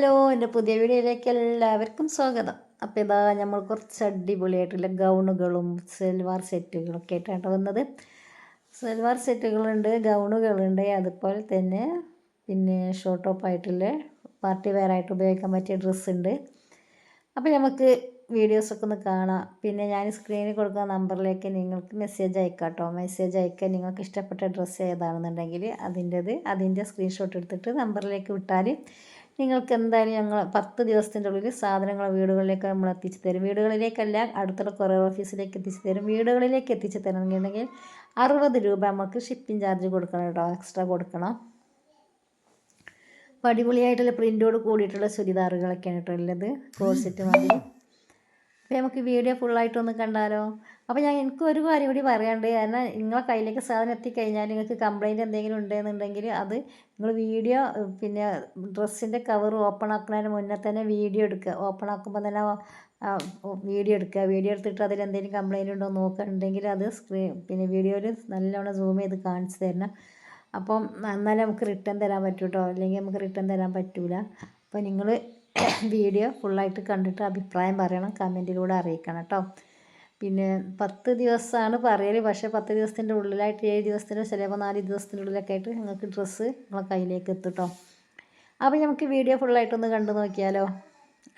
Hello എന്റെ പുതിയ വീഡിയോയിലേക്ക് എല്ലാവർക്കും സ്വാഗതം. അപ്പോൾ ഇതാ നമ്മൾ കുറച്ച് അടിപൊളിയായിട്ടുള്ള ഗൗണുകളും സെൽവാർ സെറ്റുകളൊക്കെ ആയിട്ടാണ് വന്നത്. സെൽവാർ സെറ്റുകളുണ്ട് ഗൗണുകളുണ്ട്. അതുപോലെ തന്നെ പിന്നെ ഷോർട്ട് ടോപ്പ് ആയിട്ടുള്ള പാർട്ടി വെയർ ആയിട്ട് ഉപയോഗിക്കാൻ പറ്റിയ ഡ്രസ്സ് ഉണ്ട്. അപ്പോൾ നമുക്ക് വീഡിയോസൊക്കെ ഒന്ന് കാണാം. പിന്നെ ഞാൻ സ്ക്രീനിൽ കൊടുക്കുന്ന നമ്പറിലേക്ക് നിങ്ങൾക്ക് മെസ്സേജ് അയക്കാം കേട്ടോ. മെസ്സേജ് അയക്കാൻ നിങ്ങൾക്ക് ഇഷ്ടപ്പെട്ട ഡ്രസ്സ് ഏതാണെന്നുണ്ടെങ്കിൽ അതിന്റെത് അതിന്റെ സ്ക്രീൻഷോട്ട് എടുത്തിട്ട് നമ്പറിലേക്ക് വിട്ടാൽ നിങ്ങൾക്ക് എന്തായാലും ഞങ്ങൾ പത്ത് ദിവസത്തിന്റെ ഉള്ളിൽ സാധനങ്ങൾ വീടുകളിലേക്ക് നമ്മൾ എത്തിച്ചു തരും. വീടുകളിലേക്കല്ല അടുത്തുള്ള കൊറിയർ ഓഫീസിലേക്ക് എത്തിച്ചു തരും. വീടുകളിലേക്ക് എത്തിച്ചു തരണമെന്നുണ്ടെങ്കിൽ അറുപത് രൂപ നമുക്ക് ഷിപ്പിംഗ് ചാർജ് കൊടുക്കണം കേട്ടോ എക്സ്ട്രാ കൊടുക്കണം. അപ്പോൾ അടിപൊളിയായിട്ടുള്ള പ്രിന്റോട് കൂടിയിട്ടുള്ള ചുരിദാറുകളൊക്കെയാണ് കേട്ടോ ഉള്ളത്. കോഴ്സെറ്റ് മതി അപ്പോൾ നമുക്ക് വീഡിയോ ഫുള്ളായിട്ടൊന്ന് കണ്ടാലോ? അപ്പോൾ ഞാൻ എനിക്ക് ഒരു കാര്യം കൂടി പറയാണ്ട് കാരണം നിങ്ങളെ കയ്യിലേക്ക് സാധനം എത്തിക്കഴിഞ്ഞാൽ നിങ്ങൾക്ക് കംപ്ലയിന്റ് എന്തെങ്കിലും ഉണ്ടെന്നുണ്ടെങ്കിൽ അത് നിങ്ങൾ വീഡിയോ പിന്നെ ഡ്രസ്സിന്റെ കവർ ഓപ്പൺ ആക്കുന്നതിന് മുന്നേ തന്നെ വീഡിയോ എടുക്കുക. ഓപ്പൺ ആക്കുമ്പോൾ തന്നെ വീഡിയോ എടുക്കുക. വീഡിയോ എടുത്തിട്ട് അതിൽ എന്തെങ്കിലും ഉണ്ടോ നോക്കുന്നുണ്ടെങ്കിൽ അത് സ്ക്രീൻ പിന്നെ വീഡിയോയിൽ നല്ലോണം സൂം ചെയ്ത് കാണിച്ചു തരണം. അപ്പം എന്നാലേ നമുക്ക് റിട്ടേൺ തരാൻ പറ്റൂ കേട്ടോ അല്ലെങ്കിൽ നമുക്ക് റിട്ടേൺ തരാൻ പറ്റൂല? അപ്പോൾ നിങ്ങൾ വീഡിയോ ഫുള്ളായിട്ട് കണ്ടിട്ട് അഭിപ്രായം പറയണം. കമന്റിലൂടെ അറിയിക്കണം കേട്ടോ. പിന്നെ പത്ത് ദിവസമാണ് പറയൽ പക്ഷേ പത്ത് ദിവസത്തിന്റെ ഉള്ളിലായിട്ട് ഏഴ് ദിവസത്തിനോ ചിലപ്പോൾ നാല് ദിവസത്തിന്റെ ഉള്ളിലൊക്കെ ആയിട്ട് നിങ്ങൾക്ക് ഡ്രസ്സ് നിങ്ങളെ കയ്യിലേക്ക് എത്തും കേട്ടോ അപ്പോൾ നമുക്ക് വീഡിയോ ഫുള്ളായിട്ടൊന്ന് കണ്ടു നോക്കിയാലോ.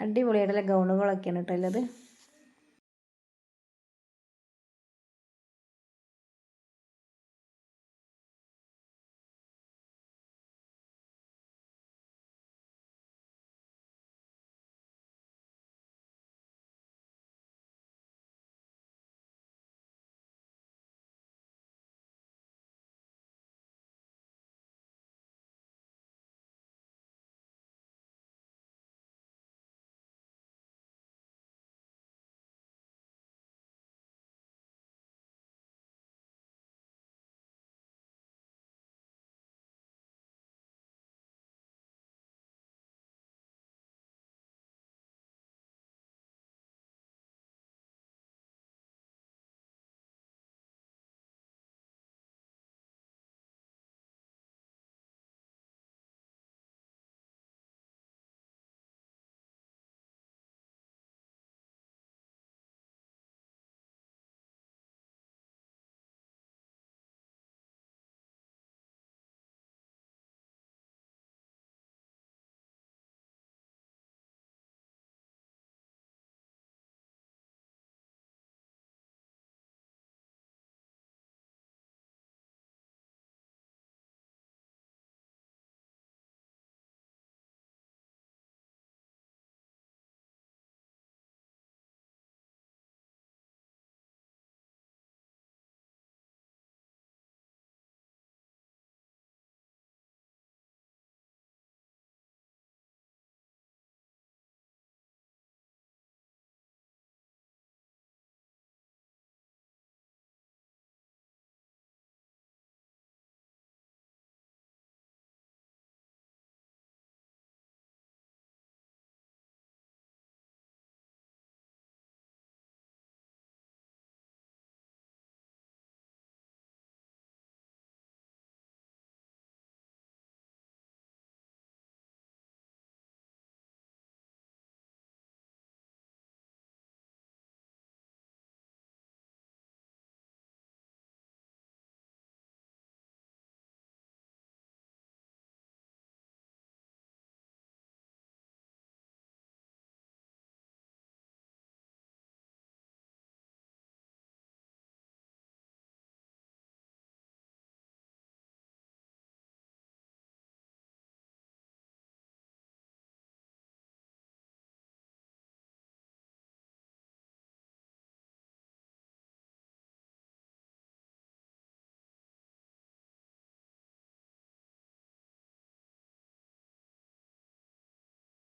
അടിപൊളിയായിട്ടുള്ള ഗൗണുകളൊക്കെയാണ് കേട്ടോ ഉള്ളത്.